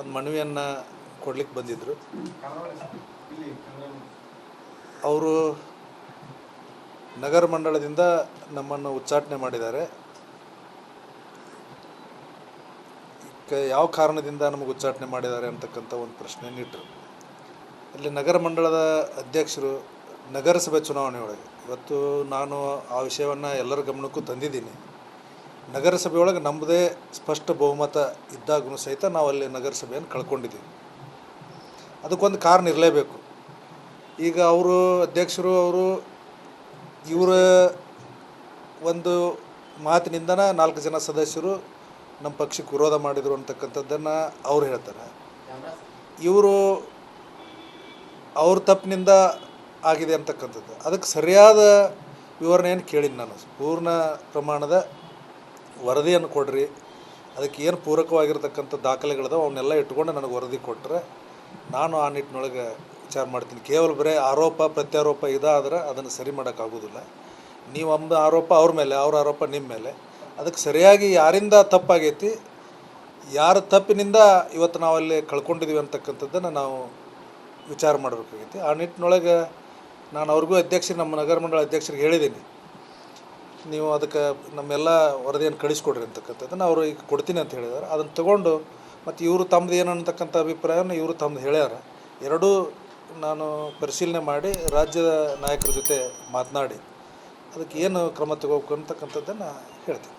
ಒಂದು ಮನವಿಯನ್ನು ಕೊಡ್ಲಿಕ್ಕೆ ಬಂದಿದ್ದರು ಅವರು ನಗರ ಮಂಡಳದಿಂದ ನಮ್ಮನ್ನು ಉಚ್ಚಾಟನೆ ಮಾಡಿದ್ದಾರೆ. ಯಾವ ಕಾರಣದಿಂದ ನಮಗೆ ಉಚ್ಚಾಟನೆ ಮಾಡಿದ್ದಾರೆ ಅಂತಕ್ಕಂಥ ಒಂದು ಪ್ರಶ್ನೆ ಇಟ್ಟರು. ಇಲ್ಲಿ ನಗರ ಮಂಡಳದ ಅಧ್ಯಕ್ಷರು ನಗರಸಭೆ ಚುನಾವಣೆಯೊಳಗೆ. ಇವತ್ತು ನಾನು ಆ ವಿಷಯವನ್ನು ಎಲ್ಲರ ಗಮನಕ್ಕೂ ತಂದಿದ್ದೀನಿ. ನಗರಸಭೆಯೊಳಗೆ ನಮ್ಮದೇ ಸ್ಪಷ್ಟ ಬಹುಮತ ಇದ್ದಾಗೂ ಸಹಿತ ನಾವು ಅಲ್ಲಿ ನಗರಸಭೆಯನ್ನು ಕಳ್ಕೊಂಡಿದ್ದೀವಿ. ಅದಕ್ಕೊಂದು ಕಾರಣ ಇರಲೇಬೇಕು. ಈಗ ಅವರು ಅಧ್ಯಕ್ಷರು ಅವರು ಇವರ ಒಂದು ಮಾತಿನಿಂದನ ನಾಲ್ಕು ಜನ ಸದಸ್ಯರು ನಮ್ಮ ಪಕ್ಷಕ್ಕೆ ವಿರೋಧ ಮಾಡಿದರು ಅಂತಕ್ಕಂಥದ್ದನ್ನು ಅವ್ರು ಹೇಳ್ತಾರೆ. ಇವರು ಅವ್ರ ತಪ್ಪಿನಿಂದ ಆಗಿದೆ ಅಂತಕ್ಕಂಥದ್ದು. ಅದಕ್ಕೆ ಸರಿಯಾದ ವಿವರಣೆಯನ್ನು ಕೇಳಿನಿ ನಾನು. ಪೂರ್ಣ ಪ್ರಮಾಣದ ವರದಿಯನ್ನು ಕೊಡ್ರಿ. ಅದಕ್ಕೆ ಏನು ಪೂರಕವಾಗಿರ್ತಕ್ಕಂಥ ದಾಖಲೆಗಳಿದಾವೆ, ಅವನ್ನೆಲ್ಲ ಇಟ್ಕೊಂಡು ನನಗೆ ವರದಿ ಕೊಟ್ಟರೆ ನಾನು ಆ ನಿಟ್ಟಿನೊಳಗೆ ವಿಚಾರ ಮಾಡ್ತೀನಿ. ಕೇವಲ ಬರೀ ಆರೋಪ, ಪ್ರತ್ಯಾರೋಪ ಇದಾದರೆ ಅದನ್ನು ಸರಿ ಮಾಡೋಕ್ಕಾಗೋದಿಲ್ಲ. ನೀವು ಒಂದು ಆರೋಪ ಅವ್ರ ಮೇಲೆ, ಅವ್ರ ಆರೋಪ ನಿಮ್ಮ ಮೇಲೆ. ಅದಕ್ಕೆ ಸರಿಯಾಗಿ ಯಾರಿಂದ ತಪ್ಪಾಗೈತಿ, ಯಾರ ತಪ್ಪಿನಿಂದ ಇವತ್ತು ನಾವು ಅಲ್ಲಿ ಕಳ್ಕೊಂಡಿದ್ದೀವಿ ಅಂತಕ್ಕಂಥದ್ದನ್ನು ನಾವು ವಿಚಾರ ಮಾಡಬೇಕಾಗೈತಿ. ಆ ನಿಟ್ಟಿನೊಳಗೆ ನಾನು ಅವ್ರಿಗೂ ಅಧ್ಯಕ್ಷರು, ನಮ್ಮ ನಗರ ಮಂಡಳ ಅಧ್ಯಕ್ಷರಿಗೆ ಹೇಳಿದ್ದೀನಿ. ನೀವು ಅದಕ್ಕೆ ನಮ್ಮೆಲ್ಲ ವರದಿಯನ್ನು ಕಳಿಸ್ಕೊಡ್ರಿ ಅಂತಕ್ಕಂಥದ್ದನ್ನು ಅವರು ಈಗ ಕೊಡ್ತೀನಿ ಅಂತ ಹೇಳಿದ್ದಾರೆ ಅದನ್ನು ತಗೊಂಡು ಮತ್ತು ಇವರು ತಮ್ಮದು ಏನು ಅಂತಕ್ಕಂಥ ಅಭಿಪ್ರಾಯವನ್ನು ಇವರು ತಮ್ಮದು ಹೇಳ್ಯಾರ. ಎರಡೂ ನಾನು ಪರಿಶೀಲನೆ ಮಾಡಿ ರಾಜ್ಯದ ನಾಯಕರ ಜೊತೆ ಮಾತನಾಡಿ. ಅದಕ್ಕೆ ಏನು ಕ್ರಮ ತಗೋಬೇಕು ಅಂತಕ್ಕಂಥದ್ದನ್ನು ಹೇಳ್ತೀನಿ.